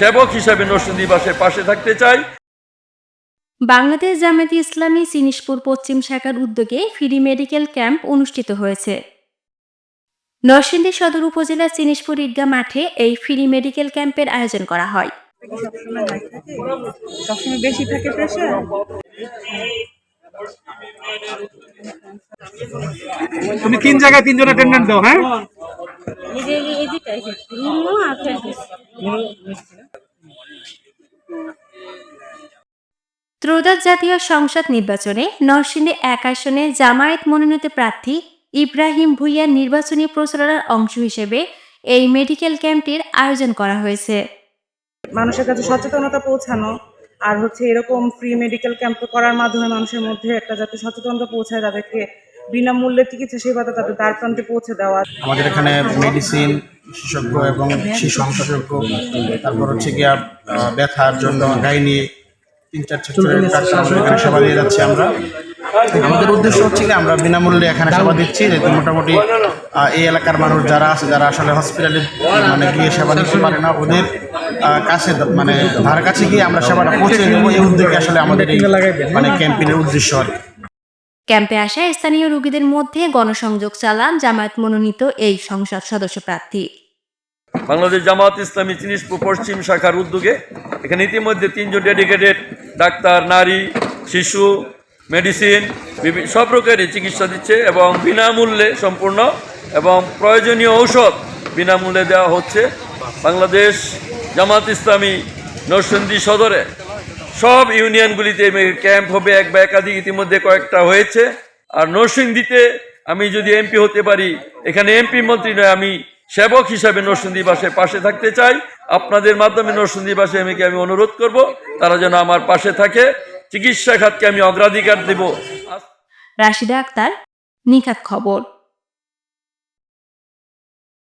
সেবক হিসাবে নরসিংদী বাসের পাশে থাকতে চাই বাংলাদেশ জামায়াতে ইসলামী সিনিসপুর পশ্চিম শাখার উদ্যোগে ফ্রি মেডিকেল ক্যাম্প অনুষ্ঠিত হয়েছে নরসিংদী সদর উপজেলার সিনিসপুর ঈদগা মাঠে এই ফ্রি মেডিকেল ক্যাম্পের আয়োজন করা হয় সবসময় বেশি থাকে প্রেশার তুমি তিন জায়গায় তিনজন অ্যাটেন্ডেন্ট দাও হ্যাঁ এই যে আর ফেসবুক ত্রয়োদশ জাতীয় সংসদ নির্বাচনে নরসিংদী এক আসনে জামায়াত মনোনীত প্রার্থী ইব্রাহিম ভুইয়ার নির্বাচনী প্রচারণার অংশ হিসেবে এই মেডিকেল ক্যাম্পটির আয়োজন করা হয়েছে। মানুষের কাছে সচেতনতা পৌঁছানো আর হচ্ছে এরকম ফ্রি মেডিকেল ক্যাম্প করার মাধ্যমে মানুষের মধ্যে একটা যাতে সচেতনতা পৌঁছায় তাদেরকে বিনামূল্যে চিকিৎসা সেবাটা তাদের দ্বার প্রান্তে পৌঁছে দেওয়া। আমাদের এখানে মেডিসিন বিশেষজ্ঞ এবং শিশু বিশেষজ্ঞ তারপর হচ্ছে গিয়া ব্যথার জন্য গাইনি তিন চার এখানে সেবা দিয়ে যাচ্ছি আমরা। আমাদের উদ্দেশ্য হচ্ছে কি আমরা বিনামূল্যে এখানে সেবা দিচ্ছি যেহেতু মোটামুটি আহ, এই এলাকার মানুষ যারা আছে যারা আসলে হসপিটালে মানে গিয়ে সেবা নিতে পারে না ওদের কাছে মানে ধার কাছে গিয়ে আমরা সেবাটা পৌঁছে দেবো। এই উদ্যোগে আসলে আমাদের এই মানে ক্যাম্পেইনের উদ্দেশ্য আর ক্যাম্পে আসা স্থানীয় রোগীদের মধ্যে গণসংযোগ চালান জামায়াত মনোনীত এই সংসদ সদস্য প্রার্থী। বাংলাদেশ জামাত ইসলামী চিনিসপুর পশ্চিম শাখার উদ্যোগে এখানে ইতিমধ্যে তিনজন ডেডিকেটেড ডাক্তার, নারী, শিশু, মেডিসিন সব প্রকারের চিকিৎসা দিচ্ছে এবং বিনামূল্যে সম্পূর্ণ এবং প্রয়োজনীয় ঔষধ বিনামূল্যে দেওয়া হচ্ছে। বাংলাদেশ জামাত ইসলামী নরসিংদী সদরে সব ইউনিয়নগুলিতে ক্যাম্প হবে, এক বা একাধিক ইতিমধ্যে কয়েকটা হয়েছে। আর নরসিংদীতে আমি যদি এমপি হতে পারি, এখানে এমপি মন্ত্রী নয়, আমি সেবক হিসাবে নরসিংদী বাসের পাশে থাকতে চাই। আপনাদের মাধ্যমে নরসিংদী বাসে আমিকে আমি অনুরোধ করব? তারা যেন আমার পাশে থাকে। চিকিৎসা খাতকে আমি অগ্রাধিকার দেব। রাশিদা আক্তার, নিখাত খবর।